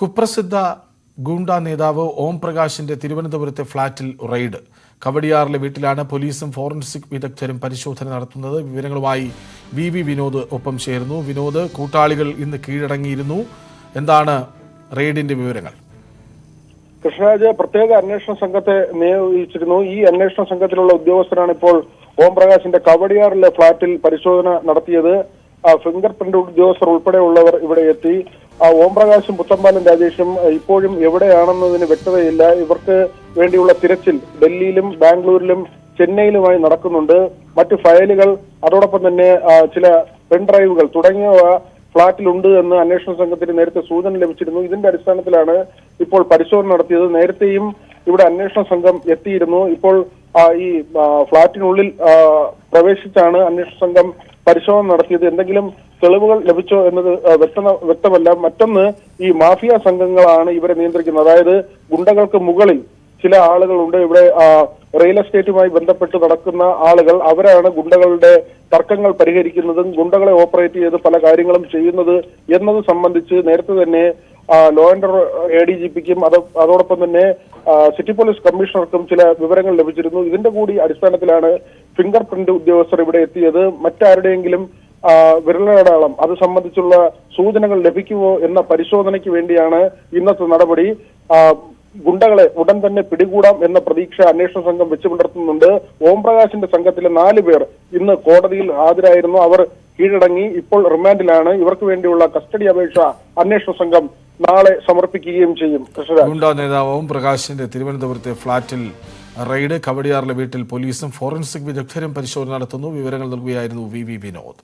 കുപ്രസിദ്ധ ഗൂണ്ട നേതാവ് ഓം പ്രകാശിന്റെ തിരുവനന്തപുരത്തെ ഫ്ളാറ്റിൽ റെയ്ഡ്. കവടിയാറിലെ വീട്ടിലാണ് പോലീസും ഫോറൻസിക് വിദഗ്ധരും പരിശോധന നടത്തുന്നത്. വിവരങ്ങളുമായി വി വി വിനോദ് ഒപ്പം ചേരുന്നു. വിനോദ് കൂട്ടാളികൾ ഇന്ന് കീഴടങ്ങിയിരുന്നു. എന്താണ് റെയ്ഡിന്റെ വിവരങ്ങൾ? കൃഷ്ണരാജ് പ്രത്യേക അന്വേഷണ സംഘത്തെ നിയോഗിച്ചിരുന്നു. ഈ അന്വേഷണ സംഘത്തിലുള്ള ഉദ്യോഗസ്ഥരാണ് ഇപ്പോൾ ഓം പ്രകാശിന്റെ കവടിയാറിലെ ഫ്ളാറ്റിൽ പരിശോധന നടത്തിയത്. ഫിംഗർ പ്രിന്റ് ഉദ്യോഗസ്ഥർ ഉൾപ്പെടെയുള്ളവർ ഇവിടെ എത്തി. ഓം പ്രകാശും പുത്തമ്പാലും രാജേഷും ഇപ്പോഴും എവിടെയാണെന്നതിന് വ്യക്തതയില്ല. ഇവർക്ക് വേണ്ടിയുള്ള തിരച്ചിൽ ഡൽഹിയിലും ബാംഗ്ലൂരിലും ചെന്നൈയിലുമായി നടക്കുന്നുണ്ട്. മറ്റു ഫയലുകൾ അതോടൊപ്പം തന്നെ ആ, ചില പെൺഡ്രൈവുകൾ തുടങ്ങിയവ ഫ്ളാറ്റിലുണ്ട് എന്ന് അന്വേഷണ സംഘത്തിന് നേരത്തെ സൂചന ലഭിച്ചിരുന്നു. ഇതിന്റെ അടിസ്ഥാനത്തിലാണ് ഇപ്പോൾ പരിശോധന നടത്തിയത്. നേരത്തെയും ഇവിടെ അന്വേഷണ സംഘം എത്തിയിരുന്നു. ഇപ്പോൾ ഈ ആ, ഫ്ളാറ്റിനുള്ളിൽ ആ, പ്രവേശിച്ചാണ് അന്വേഷണ സംഘം പരിശോധന നടത്തിയത്. എന്തെങ്കിലും തെളിവുകൾ ലഭിച്ചോ എന്നത് വ്യക്ത വ്യക്തമല്ല. മറ്റൊന്ന് ഈ മാഫിയ സംഘങ്ങളാണ് ഇവരെ നിയന്ത്രിക്കുന്നത്. അതായത് ഗുണ്ടകൾക്ക് മുകളിൽ ചില ആളുകളുണ്ട്. ഇവിടെ റിയൽ എസ്റ്റേറ്റുമായി ബന്ധപ്പെട്ട് നടക്കുന്ന ആളുകൾ അവരാണ് ഗുണ്ടകളുടെ തർക്കങ്ങൾ പരിഹരിക്കുന്നതും ഗുണ്ടകളെ ഓപ്പറേറ്റ് ചെയ്ത് പല കാര്യങ്ങളും ചെയ്യുന്നത് എന്നത് സംബന്ധിച്ച് നേരത്തെ തന്നെ law and A D G പിക്കും അത് അതോടൊപ്പം തന്നെ സിറ്റി പോലീസ് കമ്മീഷണർക്കും ചില വിവരങ്ങൾ ലഭിച്ചിരുന്നു. ഇതിന്റെ കൂടി അടിസ്ഥാനത്തിലാണ് ഫിംഗർ പ്രിന്റ് ഉദ്യോഗസ്ഥർ ഇവിടെ എത്തിയത് മറ്റാരുടെയെങ്കിലും വിരലടയാളം അത് സംബന്ധിച്ചുള്ള സൂചനകൾ ലഭിക്കുമോ എന്ന പരിശോധനയ്ക്ക് വേണ്ടിയാണ് ഇന്നത്തെ നടപടി. ഗുണ്ടകളെ ഉടൻ തന്നെ പിടികൂടാം എന്ന പ്രതീക്ഷ അന്വേഷണ സംഘം വെച്ചു പുലർത്തുന്നുണ്ട്. ഓം പ്രകാശിന്റെ സംഘത്തിലെ നാല് പേർ ഇന്ന് കോടതിയിൽ ഹാജരായിരുന്നു. അവർ കീഴടങ്ങി. ഇപ്പോൾ റിമാൻഡിലാണ്. ഇവർക്ക് വേണ്ടിയുള്ള കസ്റ്റഡി അപേക്ഷ അന്വേഷണ സംഘം നാളെ സമർപ്പിക്കുകയും ചെയ്യും. കൃഷ്ണരാജ്. നേതാവ് ഓം പ്രകാശിന്റെ തിരുവനന്തപുരത്തെ ഫ്ളാറ്റിൽ റെയ്ഡ് കവടിയാറിലെ വീട്ടിൽ പോലീസും ഫോറൻസിക് വിദഗ്ധരും പരിശോധന നടത്തുന്നു. വിവരങ്ങൾ നൽകുകയായിരുന്നു വി വി വിനോദ്.